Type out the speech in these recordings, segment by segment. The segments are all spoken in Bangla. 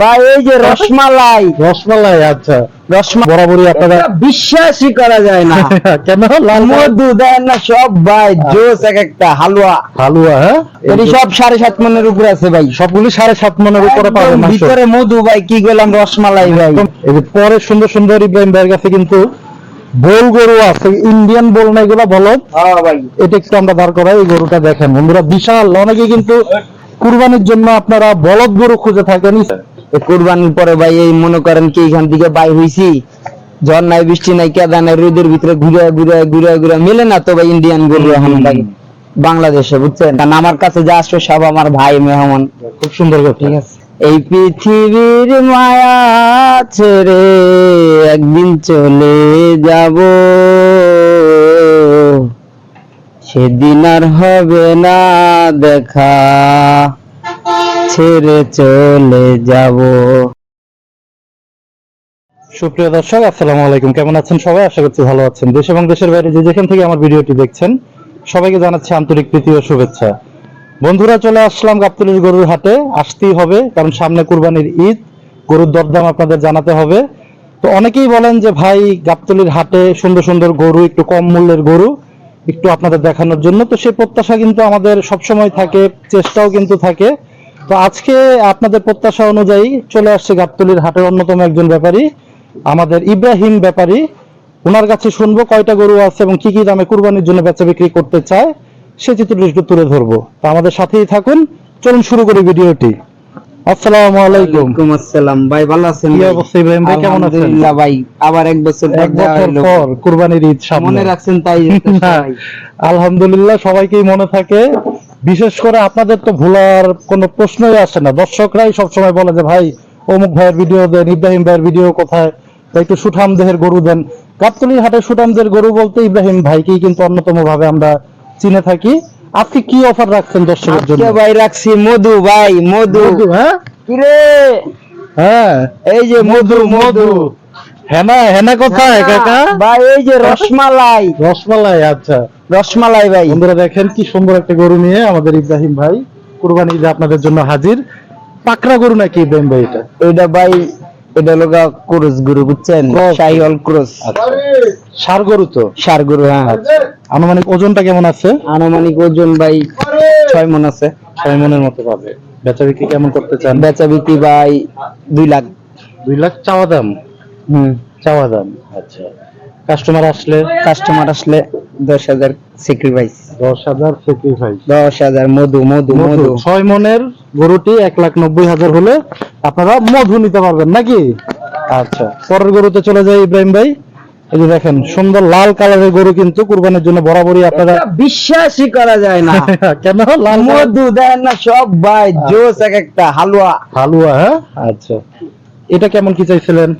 ভাই এই যে রসমালাই। রসমালাই আচ্ছা। রসমালাই বরাবরই আপনারা বিশ্বাসই করা যায় না। কেন? মধু দেন না সব ভাই জোস এক একটা হালুয়া। হালুয়া হ্যাঁ? এটি সব সাড়ে সাত মনের উপরে আছে ভাই। সবগুলি সাড়ে সাত মনের উপরে পাবে একদম ভিতরে মধু ভাই কি গেলাম রসমালাই ভাই। পরে সুন্দর সুন্দর ইব্রাহিম ভাইয়ের কাছে কিন্তু বোল গরু আছে ইন্ডিয়ান বোল না এগুলো বলো? হ্যাঁ ভাই। এটা একটু আমরা দাঁড় করাই এই গরুটা দেখেন। বন্ধুরা বিশাল। অনেকে কিন্তু কুরবানির জন্য আপনারা বলদ গরু খুঁজে থাকেন। কুরবানির পরে ভাই এই মনে করেন কি এখান থেকে বাই হইছি ঝড় নাই বৃষ্টি নাই কেদা নাই রোদের ভিতরে ঘুরে ঘুরে ঘুরে ঘুরে মিলে না তো ভাই ইন্ডিয়ান গরু এখন বাংলাদেশে বুঝছেন? কারণ আমার কাছে যা আসবে সব আমার ভাই মেহমান। খুব সুন্দর ঠিক আছে? এই পৃথিবীর মায়া ছেড়ে একদিন চলে যাব। সেদিন আর হবে না দেখা। ছেড়ে চলে যাব। সুপ্রিয় দর্শক, আসসালামু আলাইকুম। কেমন আছেন সবাই? আশা করছি ভালো আছেন। দেশ এবং দেশের বাইরে যে যেখান থেকে আমার ভিডিওটি দেখছেন, সবাইকে জানাচ্ছি আন্তরিক প্রীতি ও শুভেচ্ছা। বন্ধুরা, চলে আসলাম গাবতলির গরুর হাটে। আসতেই হবে, কারণ সামনে কুরবানির ঈদ। গরুর দরদাম আপনাদের জানাতে হবে। তো অনেকেই বলেন যে, ভাই, গাবতলির হাটে সুন্দর সুন্দর গরু, একটু কম মূল্যের গরু, একটু আপনাদের দেখানোর জন্য। তো সেই প্রত্যাশা কিন্তু আমাদের সবসময় থাকে, চেষ্টাও কিন্তু থাকে। তো আজকে আপনাদের প্রত্যাশা অনুযায়ী চলে আসছে গাবতলির হাটের অন্যতম একজন ব্যাপারী আমাদের ইব্রাহিম ব্যাপারী। ওনার কাছে শুনব কয়টা গরু আছে এবং কি কি দামে কুরবানির জন্য বেচা বিক্রি করতে চায় সে চিত্রটি একটু তুলে ধরবো। তো আমাদের সাথেই থাকুন চলুন শুরু করি ভিডিওটি। আসসালামু আলাইকুম। আসসালাম। ভাই ভালো আছেন? কি অবস্থা ইব্রাহিম ভাই? কেমন আছেন? আলহামদুলিল্লাহ ভাই আবার এক বছর এক বছর পর কুরবানির ঈদ সামনে। মনে রাখছেন তাই আলহামদুলিল্লাহ সবাইকেই মনে থাকে। বিশেষ করে আপনাদের তো ভুলার কোনো প্রশ্নই আসে না। দর্শকরাই সবসময় বলে যে ভাই অমুক ভাইয়ের ভিডিও দেন ইব্রাহিম ভাইয়ের ভিডিও কোথায়? বা একটু সুঠাম দেহের গরু দেন। গাবতলির হাটে সুঠাম দেহের গরু বলতে ইব্রাহিম ভাইকেই কিন্তু অন্যতম ভাবে আমরা চিনে থাকি। আজকে কি অফার রাখছেন দর্শকের জন্য? ভাই রাখছি মধু ভাই মধু হ্যাঁ? কিরে? হ্যাঁ। এই যে মধু মধু। হেনা হেনা কোথায় কাকা? ভাই এই যে রসমালাই। রসমালাই আচ্ছা। রসমালাই ভাই। বন্ধুরা দেখেন কি সুন্দর একটা গরু নিয়ে আমাদের ইব্রাহিম ভাই কুরবানি ঈদে আপনাদের জন্য হাজির। পাকড়া গরু নাকি ইব্রাহিম ভাই এটা? এটা ভাই এটা লোকা ক্রুজ গুরু বুঝছেন. শাহিওয়াল ক্রুজ। সার গরু তো? সার গরু হ্যাঁ। আনুমানিক ওজনটা কেমন আছে? আনুমানিক ওজন ভাই ছয় মন আছে। ছয় মনের মতো পাবে। বেচা বিক্রি কেমন করতে চান? বেচা বিক্রি ভাই দুই লাখ। দুই লাখ চাওয়া দাম? হুম চাওয়া দাম। আচ্ছা। কাস্টমার আসলে? কাস্টমার আসলে দশ হাজার স্যাক্রিফাইস দশ হাজার স্যাক্রিফাইস দশ হাজার মধু মধু মধু। ছয় মনের গরুটি এক লাখ নব্বই হাজার হলে আপনারা মধু নিতে পারবেন নাকি? আচ্ছা। পরের গরুতে চলে যায় ইব্রাহিম ভাই। এই যে দেখেন সুন্দর লাল কালারের গরু কিন্তু কুরবানির জন্য বরাবরই আপনারা বিশ্বাসই করা যায় না। কেন? লাল? মধু দেন না সব ভাই জোস এক একটা হালুয়া। হালুয়া হ্যাঁ? আচ্ছা। এটা কেমন কি চাইছিলেন?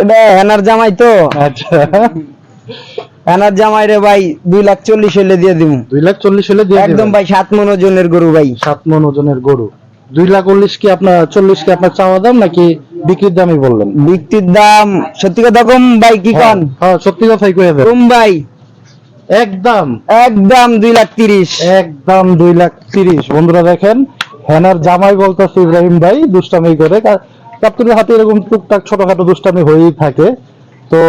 এটা হেনার জামাই তো। আচ্ছা। হেনার জামাই রে ভাই দুই লাখ চল্লিশ হলে দিয়ে দিব দুই লাখ চল্লিশ হলে দিয়ে একদম ভাই সাত মন ওজনের গরু ভাই। সাত মন ওজনের গরু। দুই লাখ কি আপনার চল্লিশ কি আপনার চাওয়া দাম নাকি বিক্রির দামই বললেন? বিক্রির দাম সত্যি কথা কম ভাই কি কন? হ্যাঁ সত্যি কথাই কয়ে দেন। কম ভাই। একদম একদম দুই লাখ তিরিশ। একদম দুই লাখ তিরিশ। বন্ধুরা দেখেন হেনার জামাই বলতেছে ইব্রাহিম ভাই দুষ্টামি করে। কাপ্তুরের হাতে এরকম টুকটাক ছোটখাটো দুষ্টামি হয়েই থাকে। তো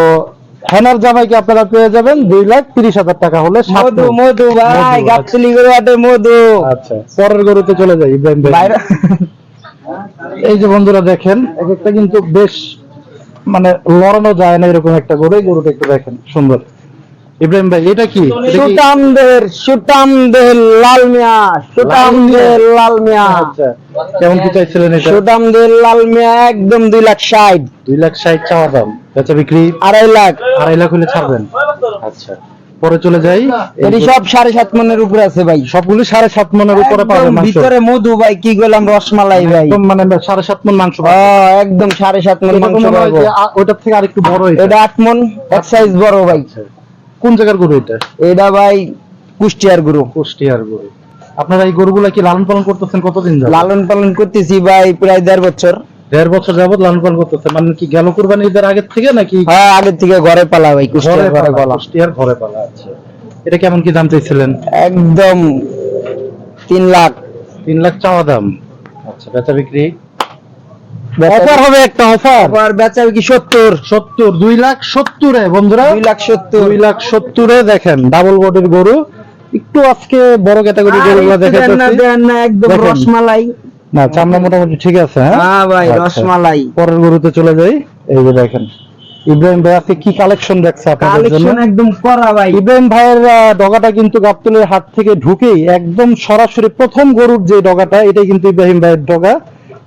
হেনার জামাইকে আপনারা পেয়ে যাবেন দুই লাখ তিরিশ হাজার টাকা হলে মধু মধু ভাই মধু, গাবতলি গরু হাটে মধু। আচ্ছা পরের গরুতে চলে যাই ইব্রাহিম ভাই। এই যে বন্ধুরা দেখেন এক একটা কিন্তু বেশ মানে লড়ানো যায় না এরকম একটা গরু এই গরুটা একটু দেখেন সুন্দর। ইব্রাহিম ভাই এটা কি? সুতামদের সুতামদের লাল মিয়া সুতামদের লাল মিয়া। আচ্ছা কেমন কি চাইছিলেন এটা? সুতামদের লাল মিয়া একদম দুই লাখ ষাট। দুই লাখ ষাট চাওয়া দাম। বেচা বিক্রি? আড়াই লাখ। আড়াই লাখ হলে ছাড়বেন। আচ্ছা পরে চলে যাই। এটি সব সাড়ে সাত মনের উপরে আছে ভাই। সবগুলো সাড়ে সাত মনের উপরে পাবে মাংস। ভিতরে মধু ভাই কি গেলাম রসমালাই ভাই। একদম মানে সাড়ে সাত মন মাংস একদম সাড়ে সাত মন মাংস ওটার থেকে আরেকটু বড় এটা। এটা আট মন এক সাইজ বড় ভাই। কোন জায়গার গরু এটা? এটা ভাই কুষ্টিয়ার গুরু। কুষ্টিয়ার গরু। আপনারা এই গরুগুলা কি লালন পালন করতেছেন কতদিন যাবত? লালন পালন করতেছি ভাই প্রায় দেড় বছর। দেড় বছর যাবত লালন পালন করতেছেন। মানে কি গেল কুরবানি ঈদের আগের থেকে নাকি? হ্যাঁ আগের থেকে ঘরে পালা ভাই কুষ্টিয়ার ঘরে পালা কুষ্টিয়ার ঘরে পালা আছে এটা কেমন কি দাম চাইছিলেন? একদম তিন লাখ। তিন লাখ চাওয়া দাম। আচ্ছা বেচা বিক্রি? অফার হবে একটা অফার। আবার বেচা কি সত্তর। সত্তর দুই লাখ সত্তরে বন্ধুরা। দুই লাখ সত্তর। দুই লাখ সত্তরে দেখেন ডাবল বডির গরু। একটু আজকে বড় ক্যাটাগরি গরুগুলো আর একটু দেন না, দেখাচ্ছি দেন না, একদম রসমালাই। না চামড়া মোটামুটি ঠিক আছে হ্যাঁ? হ্যাঁ ভাই আচ্ছা। রসমালাই। পরের গরুতে চলে যাই। এই যে দেখেন ইব্রাহিম ভাই আজকে কি কালেকশন দেখছে আপনাদের জন্য? একদম করা ভাই। ইব্রাহিম ভাইয়ের ডগাটা কিন্তু গাবতলের হাত থেকে ঢুকেই একদম সরাসরি প্রথম গরুর যে ডগাটা এটাই কিন্তু ইব্রাহিম ভাইয়ের ডগা।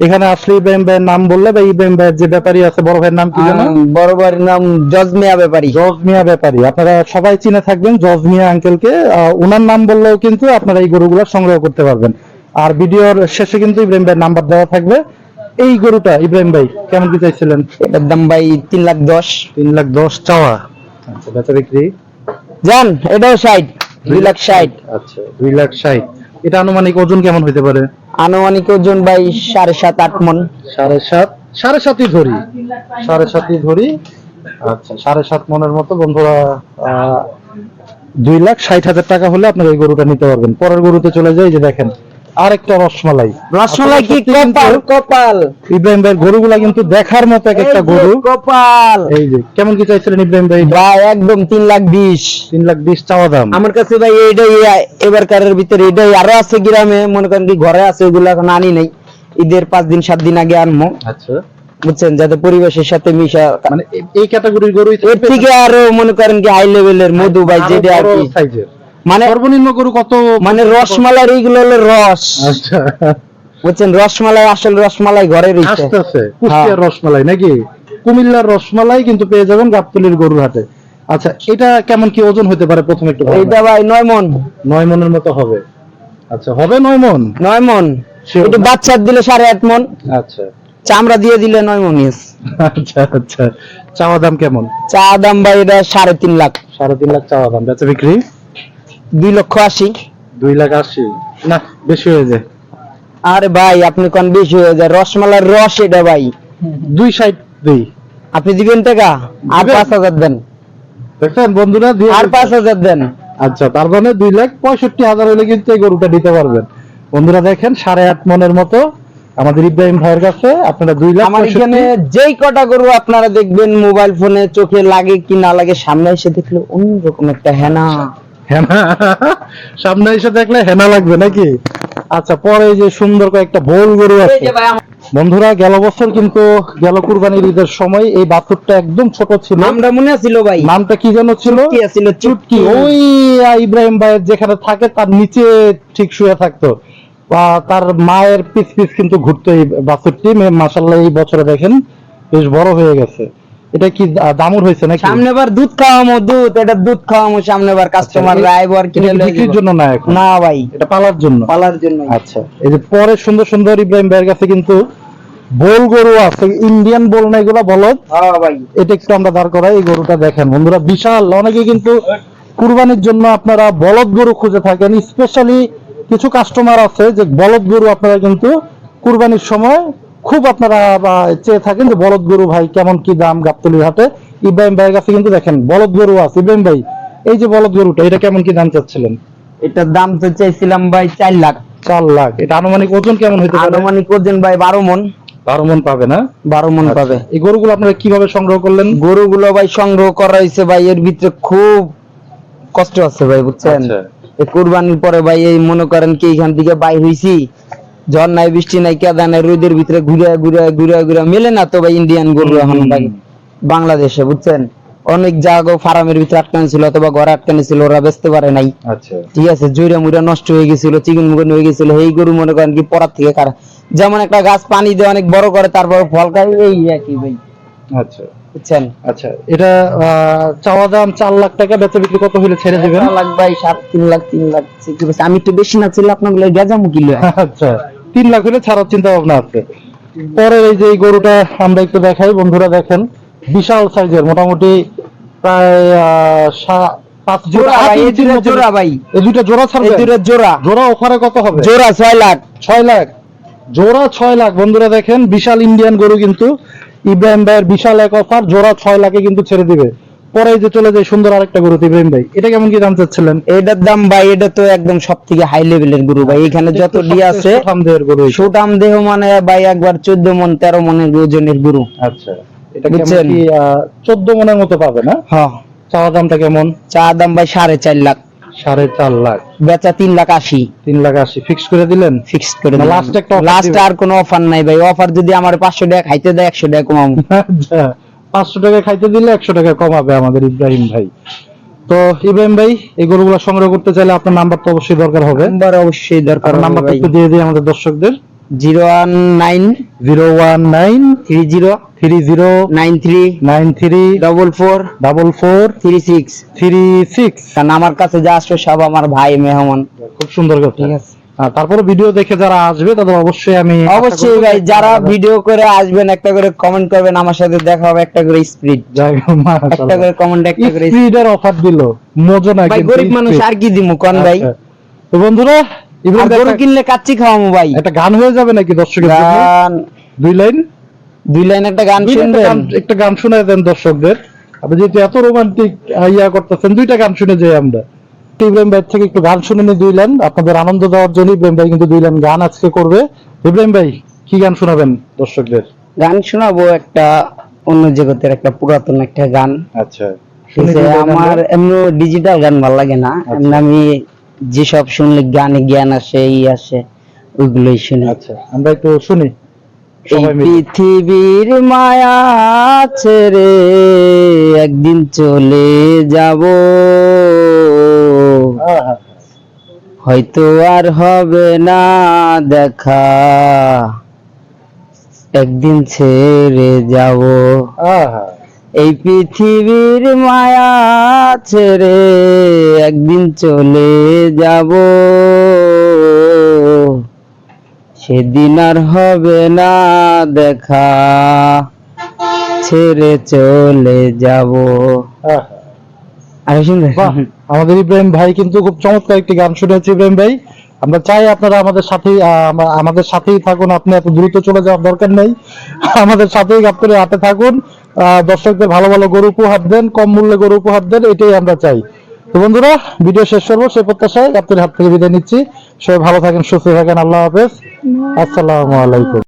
এখানে আসলে ইব্রাহিম ভাইয়ের নাম বললে বা ইব্রাহিম ভাইয়ের যে ব্যাপারী আছে বড় ভাইয়ের নাম কি জানো বড় বাড়ির নাম জজমিয়া ব্যাপারী। জজ মিয়া ব্যাপারী। আপনারা সবাই চিনে থাকবেন জজ মিয়া আঙ্কেলকে ওনার নাম বললেও কিন্তু আপনারা এই গরুগুলো সংগ্রহ করতে পারবেন। আর ভিডিওর শেষে কিন্তু ইব্রাহিম ভাইয়ের নাম্বার দেওয়া থাকবে। এই গরুটা ইব্রাহিম ভাই কেমন কি চাইছিলেন? এটার দাম ভাই তিন লাখ দশ। তিন লাখ দশ চাওয়া। আচ্ছা বিক্রি? জান এটাও ষাট দুই লাখ ষাট। আচ্ছা দুই লাখ ষাট। এটা আনুমানিক ওজন কেমন হতে পারে? আনুমানিক ওজন ভাই সাড়ে সাত, আট মন। সাড়ে সাত? সাড়ে সাতই ধরি। সাড়ে সাতই ধরি। আচ্ছা সাড়ে সাত মনের মতো বন্ধুরা দুই লাখ ষাট হাজার টাকা হলে আপনারা এই গরুটা নিতে পারবেন। পরের গরুতে চলে যাই যে দেখেন। আরেকটা রসমালাই। রসমালাই কি কপাল? কপাল। ইব্রাহিম গরুগুলা কিন্তু দেখার মতো এক একটা গরু। কপাল। এই যে কেমন কি চাইছিলেন ইব্রাহিম ভাই ভাই একদম তিন লাখ বিশ। তিন লাখ বিশ চাওয়া দাম। আমার কাছে ভাই এইটাই এবারকারের ভিতরে এটাই আরও আছে গ্রামে মনে করেন কি ঘরে আছে ওগুলো এখন আনি নাই। ঈদের পাঁচ দিন সাত দিন আগে আনব আচ্ছা। বুঝছেন? যাতে পরিবেশের সাথে মিশা মানে এই ক্যাটাগরির গরুই এর থেকে আরও মনে করেন কি হাই লেভেলের মধু ভাই আরও যেটা আর কি। সাইজের মানে সর্বনিম্ন গরু কত মানে রসমালাই এইগুলো হলো রস। আচ্ছা। বুঝছেন রসমালাই আসল রসমালাই ঘরে রয়েছে আসতেছে কুষ্টিয়ার রসমালাই নাকি? কুমিল্লার রসমালাই কিন্তু পেয়ে যাবেন গাবতলির গরুর হাটে। আচ্ছা এটা কেমন কি ওজন হতে পারে প্রথম একটু। এইটা ভাই নয় মন। নয় মনের মতো হবে। আচ্ছা হবে নয় মন? নয় মন। একটু বাচ্চার দিলে সাড়ে আট মন। আচ্ছা। চামড়া দিয়ে দিলে নয় মন। আচ্ছা আচ্ছা। চাওয়া দাম কেমন? চা দাম ভাই এটা সাড়ে তিন লাখ। সাড়ে তিন লাখ চাওয়া দাম। বেচা বিক্রি? দুই লক্ষ আশি। দুই লাখ আশি। না বেশি হয়ে যায়। আরে ভাই আপনি কোন বেশি হয়ে যায়? রসমালার রস এটা ভাই। দুই ষাট দুই। আপনি দিবেন টাকা? আর পাঁচ হাজার দেন। বন্ধুরা আর পাঁচ হাজার দেন। আচ্ছা তার মানে দুই লাখ পঁয়ষট্টি হাজার হলে কিন্তু এই গরুটা দিতে পারবেন। বন্ধুরা দেখেন সাড়ে আট মনের মতো আমাদের ইব্রাহিম ভাইয়ের কাছে আপনারা দুই লাখ আমার এখানে যেই কটা গরু আপনারা দেখবেন মোবাইল ফোনে চোখে লাগে কি না লাগে সামনে এসে দেখলে অন্যরকম একটা হেনা। হেনা? সামনে এসে দেখলে হেনা লাগবে নাকি? আচ্ছা পরে যে সুন্দর কয়েকটা বোল গরু আছে। বন্ধুরা গেল বছর কিন্তু গেল কুরবানির ঈদের সময় এই বাছুরটা একদম ছোট ছিল। নামটা মনে ছিল ভাই। নামটা কি যেন ছিল? ছিল চুটকি। ওই ইব্রাহিম ভাইয়ের যেখানে থাকে তার নিচে ঠিক শুয়ে থাকতো। তার মায়ের পিছ পিছ কিন্তু ঘুরতো এই বাছুরটি। মাসাল্লাহ এই বছরে দেখেন বেশ বড় হয়ে গেছে। এটা কি দামুর হয়েছে নাকি? সামনে বার দুধ খাওয়ামো দুধ এটা দুধ খাওয়ামো সামনে বার কাস্টমার রাইব আর কিনে বিক্রির জন্য না এখন? না ভাই। এটা পালার জন্য? পালার জন্য আচ্ছা এই যে পরে সুন্দর সুন্দর ইব্রাহিম ভাইয়ের কাছে কিন্তু বোল গরু আছে ইন্ডিয়ান বোল না এগুলো বলদ? হ্যাঁ ভাই। এটা একটু আমরা দাঁড় করাই এই গরুটা দেখেন। বন্ধুরা বিশাল অনেকে কিন্তু কুরবানির জন্য আপনারা বলদ গরু খুঁজে থাকেন স্পেশালি কিছু কাস্টমার আছে যে বলদ গরু আপনারা কিন্তু কুরবানির সময় খুব আপনারা চেয়ে থাকেন যে বলদ গরু ভাই কেমন কি দাম গাবতলির হাটে। ইব্রাহিম ভাইয়ের কাছে কিন্তু দেখেন বলদ গরু আছে। ইব্রাহিম ভাই এই যে বলদ গরুটা এটা কেমন কি দাম চাচ্ছিলেন? এটার দাম তো চাইছিলাম ভাই চার লাখ। চার লাখ। এটা আনুমানিক ওজন কেমন হইতে পারে? আনুমানিক ওজন ভাই বারো মন। বারো মন পাবে না? বারো মন পাবে। আচ্ছা, এই গরুগুলো আপনারা কীভাবে সংগ্রহ করলেন? গরুগুলো ভাই সংগ্রহ করা হয়েছে ভাই এর ভিতরে খুব কষ্ট আছে ভাই বুঝছেন? আচ্ছা। এই কুরবানির পরে ভাই এই মনে করেন কি এখান থেকে বাই হইছি ঝড় নাই বৃষ্টি নাই কেদা নাই রোদের ভিতরে ঘুরে ঘুরে ঘুরে ঘুরে মেলে না তো ভাই ইন্ডিয়ান গরু এখন ভাই বাংলাদেশে বুঝছেন? অনেক জায়গা ফার্মের ভিতরে আটকানো ছিল অথবা ঘরে আটকানো ছিল ওরা বেচতে পারে নাই। আচ্ছা। ঠিক আছে জুড়ে মুড়ে নষ্ট হয়ে গেছিল চিকেন মুগন হয়ে গেছিল এই গরু মনে করেন কি পরার থেকে কারা যেমন একটা গাছ পানি দিয়ে অনেক বড় করে তারপর ফল খায় এই একই ভাই। আচ্ছা। বুঝছেন? আচ্ছা এটা চাওয়া দাম চার লাখ টাকা বেচা বিক্রি কত হলে ছেড়ে দিবেন? লাখ ভাই সাত তিন লাখ তিন লাখ কি আমি একটু বেশি না ছিল আপনার বলে গেজামু কিলো আচ্ছা। তিন লাখ হলে ছাড়ার চিন্তা ভাবনা আছে। পরে এই যে গরুটা আমরা একটু দেখাই বন্ধুরা দেখেন বিশাল সাইজের মোটামুটি প্রায় পাঁচ জোড়া ভাই এই জোড়া ভাই। এই দুটো জোড়া ছাড়বে? দুটো জোড়া। জোড়া ওখানে কত হবে? জোড়া ছয় লাখ। ছয় লাখ। জোড়া ছয় লাখ বন্ধুরা দেখেন বিশাল ইন্ডিয়ান গরু কিন্তু ইব্রাহিম ভাইয়ের বিশাল এক অফার জোড়া ছয় লাখে কিন্তু ছেড়ে দিবে। পরে যে চলে যায় সুন্দর আরেকটা গরু ইব্রাহিম ভাই এটা কেমন কি দাম চাচ্ছিলেন? এটার দাম ভাই এটা তো একদম সব থেকে হাই লেভেলের গরু ভাই। এখানে যত ডি আছে সুটাম দেহ মানে ভাই একবার চোদ্দ মন তেরো মনের ওজনের গরু। আচ্ছা এটা বুঝছেন? চোদ্দ মনের মতো পাবে না? হ্যাঁ। চাওয়া দামটা কেমন? চা দাম ভাই সাড়ে চার লাখ। সাড়ে চার লাখ। বেচা তিন লাখ আশি। তিন লাখ আশি। ফিক্স করে দিলেন? ফিক্সড করে last একটা লাস্ট আর কোনো অফার নাই ভাই। অফার যদি আমার পাঁচশো টাকা খাইতে দেয় একশো টাকা কমাবো। আচ্ছা। পাঁচশো টাকা খাইতে দিলে একশো টাকা কমাবে আমাদের ইব্রাহিম ভাই। তো ইব্রাহিম ভাই এই গরুগুলো সংগ্রহ করতে চাইলে আপনার নাম্বার তো অবশ্যই দরকার হবে। নাম্বার অবশ্যই দরকার নাম্বারটা একটু দিয়ে দিই আমাদের দর্শকদের। Zero one nine zero one nine three zero three zero nine three nine three double four double four three six three six. কারণ আমার কাছে যা আসবে সব আমার ভাই মেহমান। খুব সুন্দর ঠিক আছে। তারপরে ভিডিও দেখে যারা আসবে তাদের অবশ্যই আমি অবশ্যই ভাই যারা ভিডিও করে আসবেন একটা করে কমেন্ট করবেন আমার সাথে দেখা হবে একটা করে স্পিড একটা করে কমেন্ট একটা করে speed। স্পিডের অফার দিল। মজা না ভাই গরিব মানুষ আর কি দিমু কোন ভাই? আচ্ছা। তো বন্ধুরা ইব্রাহিম গরু কিনলে কাচ্চি খাওয়ামু ভাই। একটা গান হয়ে যাবে নাকি দর্শকের গান। দুই লাইন? দুই লাইন একটা গান শুনবেন। একটা গান শোনায় দেন দর্শকদের। আপনি যেহেতু এত রোমান্টিক ইয়া করতেছেন দুইটা গান শুনে যাই আমরা। তো ইব্রাহিম ভাই থেকে একটু গান শুনে নিই দুই লাইন। আপনাদের আনন্দ দেওয়ার জন্য ইব্রাহিম ভাই কিন্তু দুই লাইন গান আজকে করবে। ইব্রাহিম ভাই কি গান শোনাবেন দর্শকদের? গান শোনাবো একটা অন্য জগতের একটা পুরাতন একটা গান। আচ্ছা। আমার এমনি ডিজিটাল গান ভালো লাগে না। এমনি আমি যেসব শুনলে গানে জ্ঞান আসে এই আসে ওইগুলোই শুনি। আচ্ছা আমরা একটু শুনি। পৃথিবীর মায়া ছেড়ে একদিন চলে যাব। হয়তো আর হবে না দেখা। একদিন ছেড়ে যাব। এই পৃথিবীর মায়া ছেড়ে একদিন চলে যাব। সেদিন আর হবে না দেখা। ছেড়ে চলে যাব আহা। আর শুনবে বাহ, আমাদের ইব্রাহিম ভাই কিন্তু খুব চমৎকার একটি গান শুনেছি ইব্রাহিম ভাই। আমরা চাই আপনারা আমাদের সাথেই আহ, আমাদের সাথেই থাকুন আপনি এত দ্রুত চলে যাওয়ার দরকার নেই। আমাদের সাথেই আপনারা হাতে থাকুন। আহ, দর্শকদের ভালো ভালো গরু উপহার দেন কম মূল্যে গরু উপহার দেন এটাই আমরা চাই। তো বন্ধুরা ভিডিও শেষ করব সে প্রত্যাশায় আপনাদের হাত থেকে বিদায় নিচ্ছি। সবাই ভালো থাকেন সুস্থ থাকেন আল্লাহ হাফেজ। আসসালামু আলাইকুম।